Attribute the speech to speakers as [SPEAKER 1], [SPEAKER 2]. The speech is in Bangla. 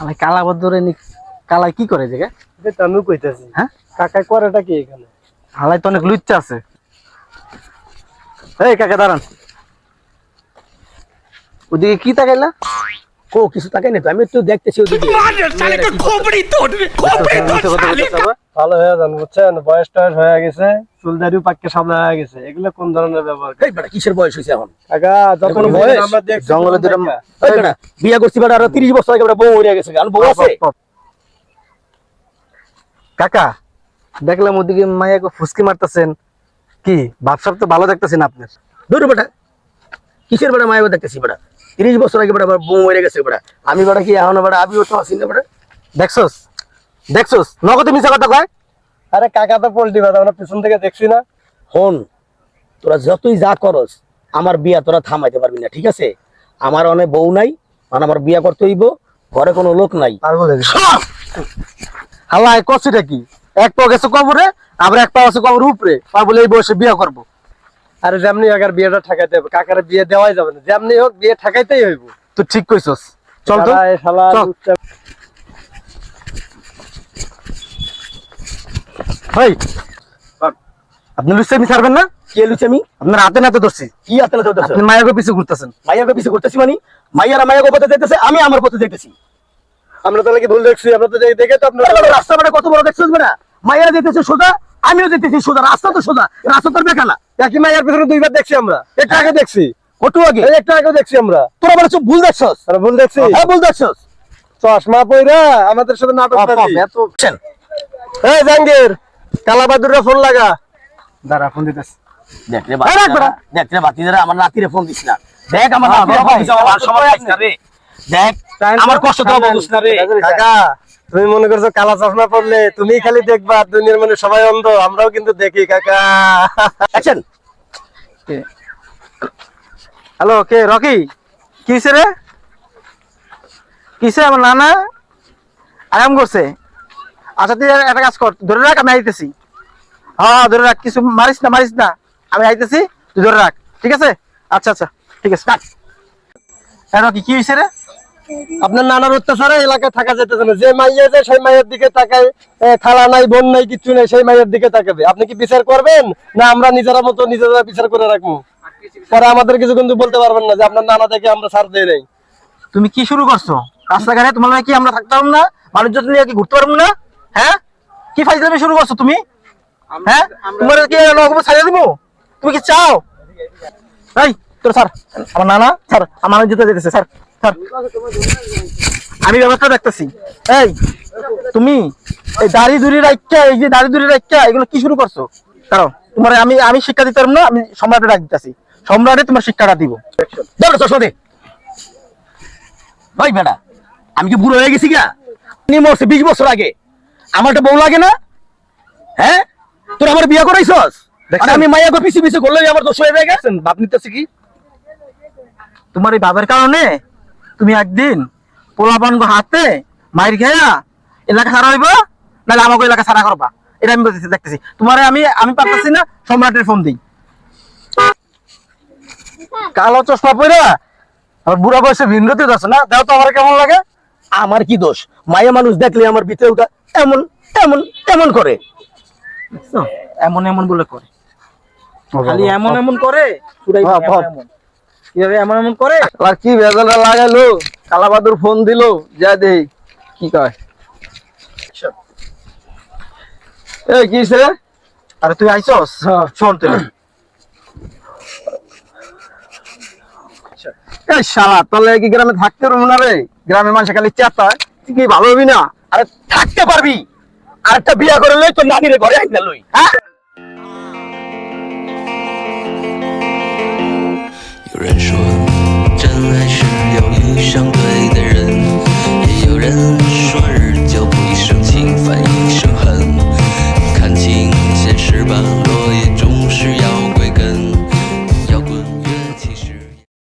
[SPEAKER 1] আমার কালা বদরে নি কালাই কি করে জায়গা
[SPEAKER 2] এটা তো আমি কইতাছি।
[SPEAKER 1] হ্যাঁ?
[SPEAKER 2] কাকা করেটা কি এখানে?
[SPEAKER 1] হালাই তো অনেক লুচ্চা আছে। এই কাকা দাঁড়ান। ওদিকে কি তাকাইলা?
[SPEAKER 3] কো কিছু তাকাই না তো আমি একটু দেখতেছি ওদিকে।
[SPEAKER 2] ভালো হয়ে যান বুঝছেন? বয়স টয়স হয়ে গেছে চুলদারিও পাক্কে সামনে হয়ে গেছে। এগুলো কোন ধরনের ব্যবহার?
[SPEAKER 3] এই বেটা কিসের বয়স হয়েছে এখন?
[SPEAKER 2] কাকা যখন
[SPEAKER 3] বয়স?
[SPEAKER 2] আমরা দেখছি
[SPEAKER 1] জঙ্গলে দুটো
[SPEAKER 3] এই বেটা বিয়া করছি বেটা আরও তিরিশ বছর আগে বেটা বউ হয়ে গেছে। আর বউ আছে?
[SPEAKER 1] কাকা দেখলাম ওদিকে মাইয়াকে ফুসকি মারতেছেন। কি ভাবসাব তো ভালো দেখতেছেন আপনার?
[SPEAKER 3] ধরো বেটা কিসের বেটা মায়ের দেখতেছি বেটা? তিরিশ বছর আগে বেটা আবার বউ হয়ে গেছে বেটা। আমি বেটা কি এখন বেটা আমিও তো আসি না বেটা।
[SPEAKER 1] দেখছস? দেখছস? নগদে মিশা কথা কয়?
[SPEAKER 2] আরে কাকা তো পোল্ট্রি বাদ আমরা পিছন থেকে দেখছি না।
[SPEAKER 3] হন তোরা যতই যা করস আমার বিয়া তোরা থামাইতে পারবি না ঠিক আছে? আমার অনেক বউ নাই মানে আমার বিয়া করতে হইব ঘরে কোনো লোক নাই।
[SPEAKER 1] হালাই কষিটা কি? এক পা গেছে কবরে আবার এক পা আছে কবর উপরে। পা বলে এই বয়সে বিয়া করব।
[SPEAKER 2] আরে যেমনি আগার বিয়েটা ঠেকাইতে হবে কাকার বিয়ে দেওয়াই যাবে না। যেমনি হোক বিয়ে ঠেকাইতেই হইব।
[SPEAKER 1] তুই ঠিক কইছস। চল তো। ভাই আপনি লুচ্ছামি ছাড়বেন না?
[SPEAKER 3] কে লুচি আমি
[SPEAKER 1] আপনার হাতে নাতে ধরছি।
[SPEAKER 3] কি আতে না চলতেছে
[SPEAKER 1] আপনি মায়ের পিছু ঘুরতেছেন।
[SPEAKER 3] মাইয়াকে পিছু করতেছি মানে? মাইয়ারা মাইয়াকে পথে যাইতেছে আমি আমার পথে যাইতেছি।
[SPEAKER 2] আমরা তাহলে কি ভুল দেখছি? আমরা তো দেখে- তো আপনার
[SPEAKER 3] রাস্তা বেটা কত বড় দেখছিস বেটা মাইয়ারা যেতেছে সোজা আমিও যেতেছি সোজা রাস্তা তো সোজা রাস্তা তোর বেকানা
[SPEAKER 2] একই মায়ের পিছনে দুইবার দেখছি আমরা। একটু আগে দেখছি।
[SPEAKER 3] কত আগে?
[SPEAKER 2] একটু আগে দেখছি আমরা।
[SPEAKER 3] তোরা ভুল দেখছস?
[SPEAKER 2] ভুল দেখছি।
[SPEAKER 3] হ্যাঁ ভুল দেখছস।
[SPEAKER 2] চশমা পইরা আমাদের সাথে নাটক করছি।
[SPEAKER 1] এত
[SPEAKER 3] বুঝছেন?
[SPEAKER 2] এই জাঙ্গির কালাবাদুরে ফোন লাগা।
[SPEAKER 1] দাঁড়া ফোন দিতেছি।
[SPEAKER 3] দেখ রে
[SPEAKER 1] এই রাখ
[SPEAKER 3] দেখ রে বাতিরা আমার নাতিরে ফোন দিস না। দেখ আমার
[SPEAKER 1] হ্যাঁ,
[SPEAKER 3] ফোন দিস আমার রে দেখ। আমার কষ্ট তো
[SPEAKER 2] টাইম-
[SPEAKER 3] না রে।
[SPEAKER 2] কাকা তুমি মনে করছ কালা চশমা পড়লে তুমি খালি দেখবা দুনিয়ার মানে সবাই অন্ধ আমরাও কিন্তু দেখি কাকা।
[SPEAKER 3] আছেন
[SPEAKER 1] হ্যালো কে? রকি? কিসে রে? কিসে আমার নানা? আরাম করছে। আচ্ছা তুই একটা কাজ কর ধরে রাখ আমি আইতেছি। হ্যাঁ ধরে রাখ কিছু মারিস না মারিস না আমি আইতেছি তুই ধরে রাখ ঠিক আছে? আচ্ছা আচ্ছা ঠিক আছে কাট। হ্যাঁ রকি কি হয়েছে রে?
[SPEAKER 2] আপনার নানার অত্যাচারে এলাকায় থাকা যেতেছে না। যে মাইয়া যায় সেই মায়ের দিকে তাকায় খালা নাই বোন নাই কিচ্ছু নেই সেই মায়ের দিকে তাকাবে। আপনি কি বিচার করবেন? না আমরা নিজেরা মতো নিজেরা বিচার করে রাখব? পরে আমাদের কিছু কিন্তু বলতে পারবেন না যে আপনার নানা থেকে আমরা ছাড় দিয়ে নেই।
[SPEAKER 1] তুমি কি শুরু করছ? রাস্তাঘাটে তোমার কি আমরা থাকতে পারব না মানুষ নিয়ে কি ঘুরতে পারব না? হ্যাঁ? কি ফাইজলামি শুরু করছ তুমি? হ্যাঁ? তোমার কি নগদ ছাড়িয়ে দিব? তুমি কি চাও? এই তোর স্যার আমার নানা স্যার আমার যেতে যেতেছে স্যার আমি ব্যবস্থা দেখতেছি। এই তুমি এই দাড়ি দুড়ি রাখা এই যে দাড়ি দুড়ি রাখা এগুলো কি শুরু করছ? কারণ তোমার আমি আমি শিক্ষা দিতে পারব না আমি সম্রাটে ডাক দিতেছি। সম্রাটে তোমার শিক্ষাটা দিব।
[SPEAKER 3] ধরো ভাই বেটা আমি কি বুড়ো হয়ে গেছি গা নি মরছে বিশ বছর আগে। আমার একটা বউ লাগে না। হ্যাঁ? তোর আমার বিয়ে করাইছস? আমি মাইয়াকে পিছি পিছি করলে আমার দোষ হয়ে গেছে
[SPEAKER 1] দেখছেন বাপ নিতেছে কি? তোমার এই বাবার কারণে তুমি একদিন পোলাপান হাতে মাইর খেয়া এলাকা সারা হইবা নাহলে আমাকে এলাকা সারা করবা। এটা আমি বলতেছি দেখতেছি। তোমার আমি আমি পারতেছি না সম্রাটের ফোন দিই। কালো চশমা পইরা আর বুড়া বয়সে ভিন্নতে যাচ্ছে না? দেও তো আমার কেমন লাগে?
[SPEAKER 3] আমার কি দোষ? মায়া মানুষ দেখলে আমার ভিতরে ওটা এমন এমন এমন করে।
[SPEAKER 1] এমন এমন বলে করে। খালি এমন এমন করে পুরাই। এমন এমন। কীভাবে এমন এমন করে?
[SPEAKER 2] আর কি ভেজালটা লাগাইলো কালাবাদুর ফোন দিলো যা দেই কি কয়? এই কি সে
[SPEAKER 1] আরে তুই আইছস?
[SPEAKER 2] হ্যাঁ।
[SPEAKER 1] শোন তুই
[SPEAKER 2] এই শালা তাহলে কি গ্রামে থাকতে পারব না রে? গ্রামে মানুষ খালি চেতা তুই কি ভালো হবি না?
[SPEAKER 3] আরে থাকতে পারবি। আর একটা বিয়া করে লই তোর নানিরে ঘরে আইন লই। হ্যাঁ?
[SPEAKER 4] 说，真爱是要遇上对的人，